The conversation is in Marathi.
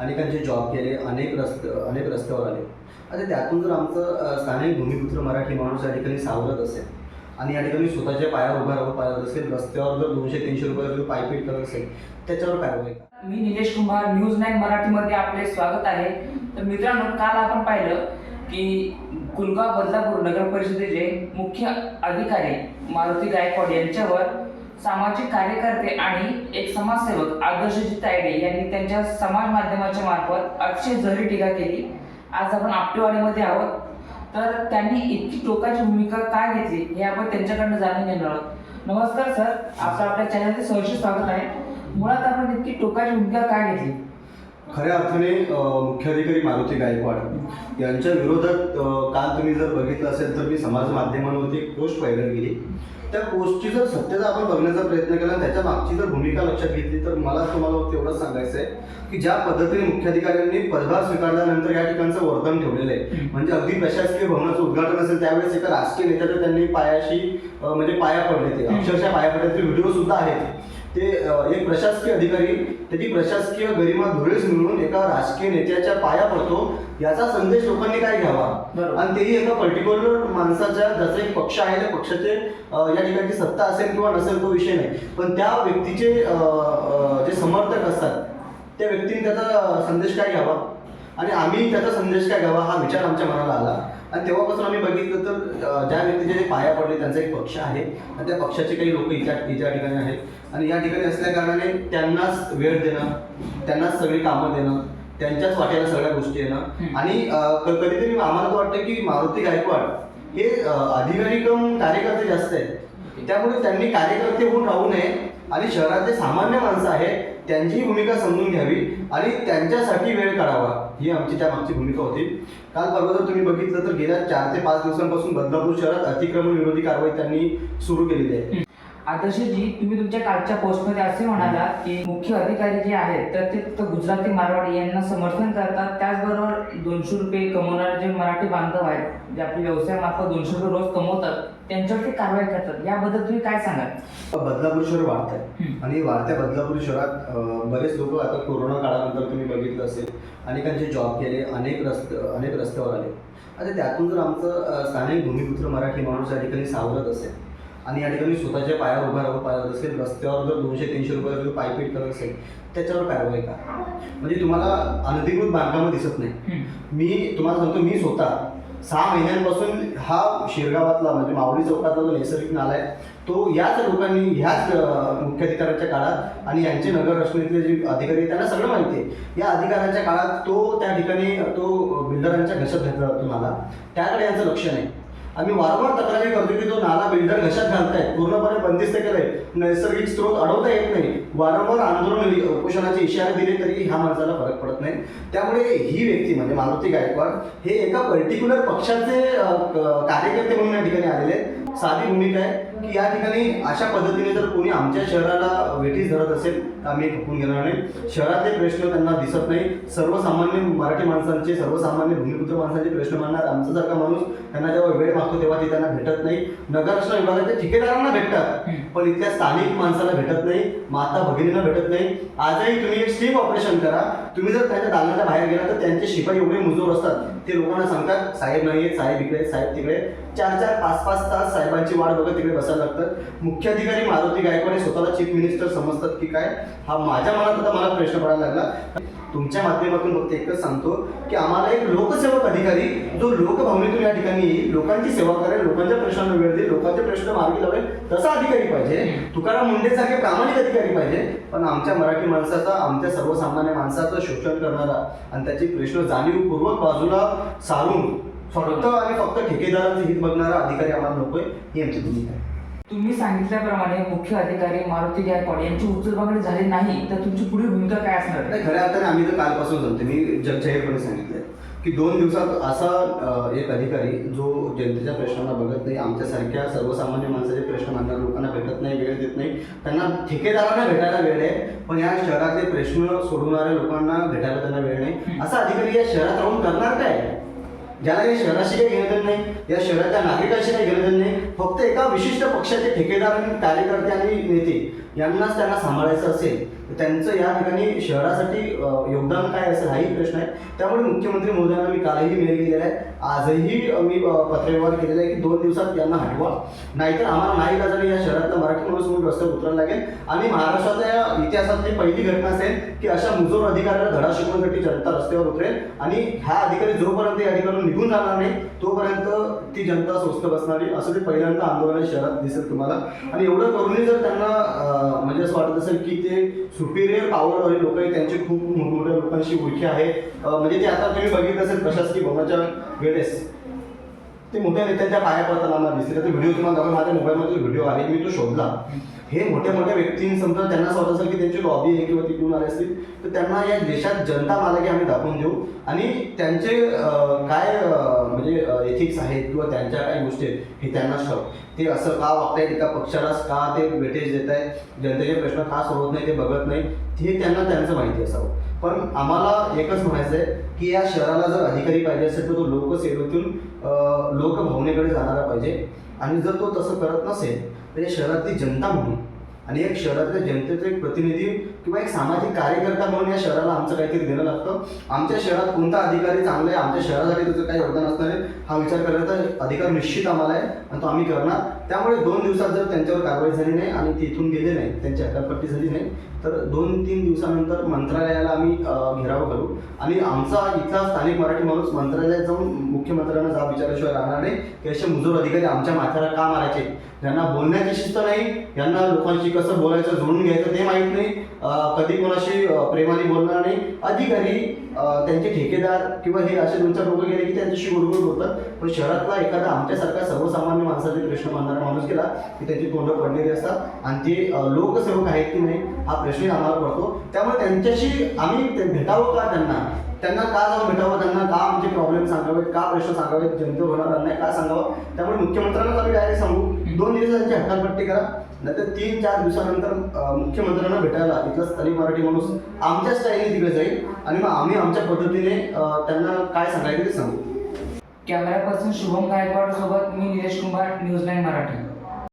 अनेकांचे जॉब केले अनेक रस्ते अनेक रस्त्यावर आले. आता त्यातून जर आमचं स्थानिक भूमिपुत्र मराठी माणूस या ठिकाणी सावरत असेल आणि या ठिकाणी स्वतःच्या पायावर उभा राहून पाहत असेल रस्त्यावर जर दोनशे तीनशे रुपये पायपीट करत असेल त्याच्यावर कारवाई होईल? मी निलेश कुमार न्यूज नाईन मराठीमध्ये आपले स्वागत आहे. तर मित्रांनो काल आपण पाहिलं की कुलगाव बदलापूर नगर परिषदेचे मुख्य अधिकारी मारुती गायकवाड यांच्यावर सामाजिक कार्यकर्ते आणि एक समाजसेवक आदर्शजी तायडे यांनी त्यांच्या समाज माध्यमाच्या मार्फत अतिशय जरी टीका केली. आज आपण आपटेवाडीमध्ये आहोत. तर त्यांनी इतकी टोकाची भूमिका काय घेतली हे आपण त्यांच्याकडनं जाणून घेणार आहोत. नमस्कार सर. आपलं आपल्या चॅनलचे सहर्ष स्वागत आहे. मुळात आपण इतकी टोकाची भूमिका काय घेतली? खऱ्या अर्थाने मुख्याधिकारी मारुती गायकवाड यांच्या विरोधात काल तुम्ही जर बघितलं असेल तर मी समाज माध्यमांवरती एक पोस्ट व्हायरल केली. त्या पोस्टची जर सत्यता आपण बघण्याचा प्रयत्न केला आणि त्याच्या मागची जर भूमिका लक्षात घेतली तर मला तुम्हाला तेवढंच सांगायचं आहे की ज्या पद्धतीने मुख्याधिकाऱ्यांनी पदभार स्वीकारल्यानंतर या ठिकाणचं वर्तन ठेवलेलं आहे. म्हणजे अगदी प्रशासकीय भवनाचं उद्घाटन असेल त्यावेळेस एका राजकीय नेत्याच्या त्यांनी पायाशी म्हणजे पाया पडले ते. अक्षरशः पाया पडले. ते व्हिडिओ सुद्धा आहेत. ते एक प्रशासकीय अधिकारी त्याची प्रशासकीय गरिमा धुळेस मिळून एका राजकीय नेत्याच्या पाया पडतो याचा संदेश लोकांनी काय घ्यावा. आणि तेही एका पर्टिक्युलर माणसाच्या ज्याचा एक पक्ष आहे त्या पक्षाचे या ठिकाणी सत्ता असेल किंवा नसेल तो विषय नाही. पण त्या व्यक्तीचे जे समर्थक असतात त्या व्यक्तीने त्याचा संदेश काय घ्यावा? आणि आम्ही त्याचा संदेश काय घ्यावा हा विचार आमच्या मनाला आला. आणि तेव्हापासून आम्ही बघितलं तर ज्या व्यक्तीचे जे पाया पडले त्यांचा एक पक्ष आहे. आणि त्या पक्षाचे काही लोक इथल्या इथल्या ठिकाणी आहेत. आणि या ठिकाणी असल्या कारणाने त्यांनाच वेळ देणं त्यांनाच सगळी कामं देणं त्यांच्याच वाट्याला सगळ्या गोष्टी येणं. आणि कधीतरी आम्हाला वाटतं की मारुती गायकवाड हे अधिकारी कम कार्यकर्ते जास्त आहेत. त्यामुळे त्यांनी कार्यकर्ते होऊन राहू नये. आणि शहरातले सामान्य माणसं आहेत त्यांची भूमिका समजून घ्यावी. आणि त्यांच्यासाठी वेळ काढावा. ही आमची त्या मागची भूमिका होती. काल परवा जर तुम्ही बघितलं तर गेल्या चार ते पाच दिवसांपासून बदलापूर शहरात अतिक्रमण विरोधी कारवाई त्यांनी सुरू केलेली आहे. आदर्शजी तुम्ही तुमच्या कालच्या पोस्टमध्ये असे म्हणालात की मुख्य अधिकारी जे आहेत तर ते फक्त गुजराती मारवाडी यांना समर्थन करतात. त्याचबरोबर दोनशे रुपये कमवणारे जे मराठी बांधव आहेत जे आपल्या व्यवसायामार्फत दोनशे रुपये रोज कमवतात त्यांच्यावरती कारवाई करतात. याबद्दल तुम्ही काय सांगाल? बदलापूर शहर वाढत आहे. आणि वाढत्या बदलापूर शहरात बरेच लोक आता कोरोना काळानंतर तुम्ही बघितलं असेल अनेकांचे जॉब केले अनेक रस्ते अनेक रस्त्यावर आले. आता त्यातून जर आमचं स्थानिक भूमिपुत्र मराठी माणूस या ठिकाणी सावरत असेल आणि या ठिकाणी स्वतःच्या पायावर उभा राहून पाहत असेल रस्त्यावर जर दोनशे तीनशे रुपये जर पायपीट करत असेल त्याच्यावर कारवाई करा म्हणजे तुम्हाला अनधिकृत बांधकामं दिसत नाही. मी तुम्हाला सांगतो मी स्वतः सहा महिन्यांपासून हा शिरगावातला म्हणजे मावळी चौकातला जो नैसर्गिक नाला आहे तो याच लोकांनी ह्याच मुख्याधिकाऱ्यांच्या काळात आणि यांचे नगर रचनेतले जे अधिकारी आहेत त्यांना सगळं माहिती आहे. या अधिकाऱ्यांच्या काळात तो त्या ठिकाणी तो बिल्डरांच्या घशात घातला जातो नाला त्याकडे यांचं लक्ष नाही. आम्ही वारंवार तक्रारी करतो की तो नाला बिल्डर घशात घालतायत. पूर्णपणे बंदिस्त केलंय. नैसर्गिक स्रोत अडवता येत नाही. वारंवार आंदोलन उपोषणाचे इशारे दिले तरी ह्या माणसाला फरक पडत नाही. त्यामुळे ही व्यक्ती म्हणजे मारुती गायकवाड हे एका पर्टिक्युलर पक्षाचे कार्यकर्ते म्हणून या ठिकाणी आलेले आहेत. साधी भूमिका आहे. की या ठिकाणी अशा पद्धतीने जर कोणी आमच्या शहराला वेठीस धरत असेल तर आम्ही खपून घेणार नाही. शहरातले प्रश्न त्यांना दिसत नाही. सर्वसामान्य मराठी माणसांचे सर्वसामान्य भूमिपुत्र माणसांचे प्रश्न मांडणार आमच्यासारखा माणूस. त्यांना जेव्हा वेळ मागतो तेव्हा ते त्यांना भेटत नाही. नगररचना विभागाच्या ठेकेदारांना भेटतात. पण इथल्या स्थानिक माणसाला भेटत नाही. माता भगिनींना भेटत नाही. आजही तुम्ही एक स्टीप ऑपरेशन करा. तुम्ही जर त्यांच्या दालनाच्या बाहेर गेला तर त्यांचे शिपाई एवढे मुजोर असतात. ते लोकांना सांगतात साहेब नाही साहेब इकडे साहेब तिकडे चार चार पाच पाच तास साहेबांची वाट बघत तिकडे बसायला लागतं मुख्याधिकारी मारुती गायकवाड हे स्वतःला चीफ मिनिस्टर समजतात की काय? हा माझ्या मनात आता मला प्रश्न पडायला लागला. तुमच्या माध्यमातून फक्त एकच सांगतो की आम्हाला एक लोकसेवक अधिकारी जो लोकभावनेतून या ठिकाणी येईल लोकांची सेवा करेल लोकांच्या प्रश्नांना वेळ देईल लोकांचे प्रश्न मार्गी लावेल तसा अधिकारी पाहिजे. तुकाराम मुंडेसारखे प्रामाणिक अधिकारी पाहिजे. पण आमच्या मराठी माणसाचा आमच्या सर्वसामान्य माणसाचं शोषण करणारा आणि त्याची प्रश्न जाणीवपूर्वक बाजूला सारून फक्त आणि फक्त ठेकेदारांचं हित बघणारा अधिकारी आम्हाला नकोय ही आमची भूमिका आहे. तुम्ही सांगितल्याप्रमाणे मुख्य अधिकारी मारुती गायकवाड यांची उचलबांगडी झाली नाही तर तुमची पुढील भूमिका काय असणार नाही खऱ्या अर्थाने आम्ही तर कालपासून सांगतो मी जग जाहीरपणे सांगितलंय की दोन दिवसात असा एक अधिकारी जो जनतेच्या प्रश्नांना बघत नाही आमच्यासारख्या सर्वसामान्य माणसाचे प्रश्न मांडणाऱ्या लोकांना भेटत नाही वेळ देत नाही त्यांना ठेकेदारांना भेटायला वेळ आहे पण या शहरातले प्रश्न सोडवणाऱ्या लोकांना भेटायला त्यांना वेळ नाही. असा अधिकारी या शहरात राहून करणार काय? ज्याला या शहराशी काही घेणं नाही या शहराच्या नागरिकांशी काही घेणं नाही फक्त एका विशिष्ट पक्षाचे ठेकेदार आणि कार्यकर्ते आणि नेते यांनाच त्यांना सांभाळायचं असेल तर त्यांचं या ठिकाणी शहरासाठी योगदान काय असेल हाही प्रश्न आहे. त्यामुळे मुख्यमंत्री महोदयांना मी कालही मेल केलेला आहे. आजही मी पत्रव्यवहार केलेला आहे की दोन दिवसात त्यांना हटवा. नाहीतर आम्हाला नाही लाजाने या शहरातला मराठी माणूस म्हणून रस्त्यावर उतरायला लागेल. आणि महाराष्ट्राच्या इतिहासातली पहिली घटना असेल की अशा मुजोर अधिकाऱ्याला धडा शिकवण्यासाठी जनता रस्त्यावर उतरेल. आणि हा अधिकारी जोपर्यंत या ठिकाणी निघून जाणार नाही. तोपर्यंत ती जनता स्वस्त बसणारी. असं ते पहिल्यांदा आंदोलन शहरात दिसेल तुम्हाला. आणि एवढं करूनही जर त्यांना म्हणजे असं वाटत असेल की ते सुपिरियर पॉवरवाले लोक आहेत त्यांचे खूप मोठमोठ्या लोकांशी ओळखी आहे म्हणजे ते आता तुम्ही बघितलं असेल प्रशासकीय भवनाच्या वेळेस. ते मोठ्या नेत्यांच्या पाया पडताना मला दिसले. ते व्हिडिओ तुम्हाला दाखवून माझ्या मोबाईलमध्ये व्हिडिओ आहे. मी तो शोधला. हे मोठ्या मोठ्या व्यक्तींसमजा त्यांना असं असेल की त्यांची लॉबी आहे किंवा तिकडून आले असतील तर त्यांना या देशात जनता मला की आम्ही दाखवून देऊ. आणि त्यांचे काय म्हणजे एथिक्स आहेत किंवा त्यांच्या काय गोष्टी आहेत हे त्यांना शक. ते असं का वागतायत एका पक्षालाच? का ते वेटेज देत आहेत जनतेचे प्रश्न का सोडवत नाही ते बघत नाही हे त्यांना त्यांचं माहिती असावं. पण आम्हाला एकच म्हणायचं आहे की या शहराला जर अधिकारी पाहिजे असेल तर तो लोकसेवेतून लोकभावनेकडे जाणारा पाहिजे. आणि जर तो तसं करत नसेल तर या शहरातली जनता म्हणून आणि एक शहरातल्या जनतेचं एक प्रतिनिधी किंवा एक सामाजिक कार्यकर्ता म्हणून या शहराला आमचं काहीतरी देणं लागतं. आमच्या शहरात कोणता अधिकारी चांगला आहे? आमच्या शहरासाठी त्याचं काही योगदान असणार आहे? हा विचार करण्याचा अधिकार निश्चित आम्हाला आहे आणि तो आम्ही करणार. त्यामुळे दोन दिवसात जर त्यांच्यावर कारवाई झाली नाही आणि ते इथून गेले नाही त्यांची हकालपट्टी झाली नाही तर दोन तीन दिवसानंतर मंत्रालयाला आम्ही घेराव करू. आणि आमचा इथला स्थानिक मराठी माणूस मंत्रालयात जाऊन मुख्यमंत्र्यांना जा विचारल्याशिवाय राहणार नाही. की असे मुजोर अधिकारी आमच्या माथ्याला का मारायचे? ज्यांना बोलण्याची शिस्त नाही. यांना लोकांशी कसं बोलायचं जोडून घ्यायचं ते माहीत नाही. कधी कोणाशी प्रेमाने बोलणार नाही. अधिकारी त्यांचे ठेकेदार किंवा हे असे दोन चार लोक गेले की त्यांच्याशी गुडगुड होतात पण शहरातला एखादा आमच्यासारखा सर्वसामान्य माणसाचे प्रश्न मानणारा माणूस केला की त्याची तोंड पडलेली असतात. आणि ते लोकसेवक आहेत की नाही हा प्रश्न आम्हाला पडतो. त्यामुळे त्यांच्याशी आम्ही ते भेटावं का त्यांना? त्यांना का जाऊन भेटावं? त्यांना का आमचे प्रॉब्लेम सांगावेत? का प्रश्न सांगावेत? जनते होणार नाही का सांगावं? त्यामुळे मुख्यमंत्र्यांना आम्ही डायरेक्ट सांगू. दोन दिवसांची हकालपट्टी करा. नाहीतर तीन चार दिवसानंतर मुख्यमंत्र्यांना भेटायला इथला स्थानिक मराठी माणूस आमच्या स्टाईलने तिकडे जाईल. आणि मग आम्ही आमच्या पद्धतीने त्यांना काय सांगायचं ते सांगू. कॅमेरा पर्सन शुभम गायकवाड सोबत मी निलेश कुंभार न्यूज नाईन मराठी.